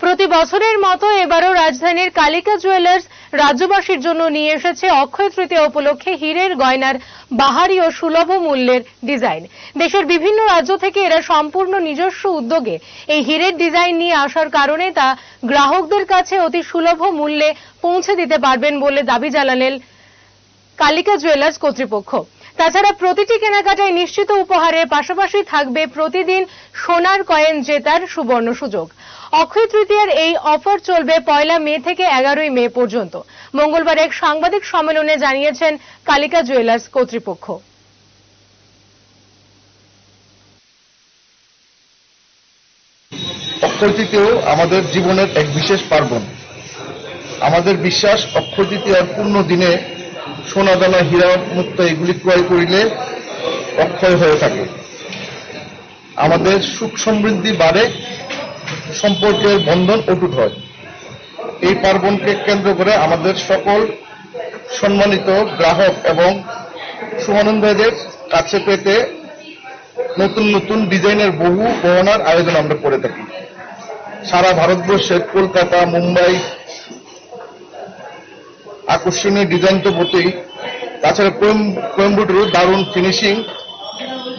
প্রতি বছরের মতো এবারও রাজধানীর কালিকা জুয়েলার্স রাজ্যবাসীর জন্য নিয়ে এসেছে অক্ষয় তৃতীয়া উপলক্ষে হীরের গয়নার বাহারি ও সুলভ মূল্যের ডিজাইন। দেশের বিভিন্ন রাজ্য থেকে এরা সম্পূর্ণ নিজস্ব উদ্যোগে এই হীরের ডিজাইন নিয়ে আসার কারণে তা গ্রাহকদের কাছে অতি সুলভ মূল্যে পৌঁছে দিতে পারবেন বলে দাবি জানালেন কালিকা জুয়েলার্স কর্তৃপক্ষ। তাছাড়া প্রতিটি কেনাকাটায় নিশ্চিত উপহারের পাশাপাশি থাকবে প্রতিদিন সোনার কয়েন জেতার সুবর্ণ সুযোগ। অক্ষয় তৃতীয়ার এই অফার চলবে পয়লা মে থেকে এগারোই মে পর্যন্ত। মঙ্গলবার এক সাংবাদিক সম্মেলনে জানিয়েছেন কালিকা জুয়েলার্স কর্তৃপক্ষ। অক্ষয় তৃতীয় আমাদের জীবনের এক বিশেষ পার্বণ। আমাদের বিশ্বাস অক্ষয় তৃতীয়ার পূর্ণ দিনে সোনা দানা, হীরা, মুক্ত এগুলি ক্রয় করিলে অক্ষয় হয়ে থাকে। আমাদের সুখ সমৃদ্ধি বাড়ে সম্পর্কের বন্ধন অটুট হয়। এই পার্বণকে কেন্দ্র করে আমাদের সকল সম্মানিত গ্রাহক এবং সুমানন্দদের কাছে পেতে নতুন নতুন ডিজাইনের বহু গহনার আয়োজন আমরা করে থাকি। সারা ভারতবর্ষের কলকাতা, মুম্বাই আকর্ষণীয় ডিজাইন তো বটেই। তাছাড়া কোয়েম্বুটুর দারুণ ফিনিশিং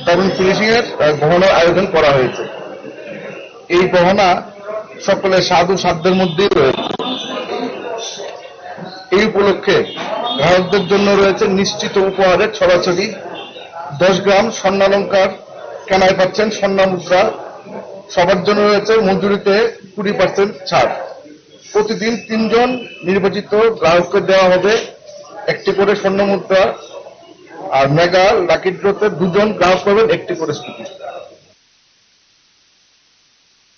দারুণ ফিনিশিং এর গহনার আয়োজন করা হয়েছে। এই গহনা সকলের সাধু সাধ্যের মধ্যেই রয়েছে। এই উপলক্ষে গ্রাহকদের জন্য রয়েছে নিশ্চিত উপহারের ছড়াছড়ি। দশ গ্রাম স্বর্ণালঙ্কার কেনায় পাচ্ছেন স্বর্ণ মুদ্রা। সবার জন্য রয়েছে মজুরিতে কুড়ি পার্সেন্ট ছাড়। প্রতিদিন তিনজন নির্বাচিত গ্রাহককে দেওয়া হবে একটি করে স্বর্ণ মুদ্রা। আর মেগা লাকি ড্রতে দুজন গ্রাহক পাবেন একটি করে স্কুটি।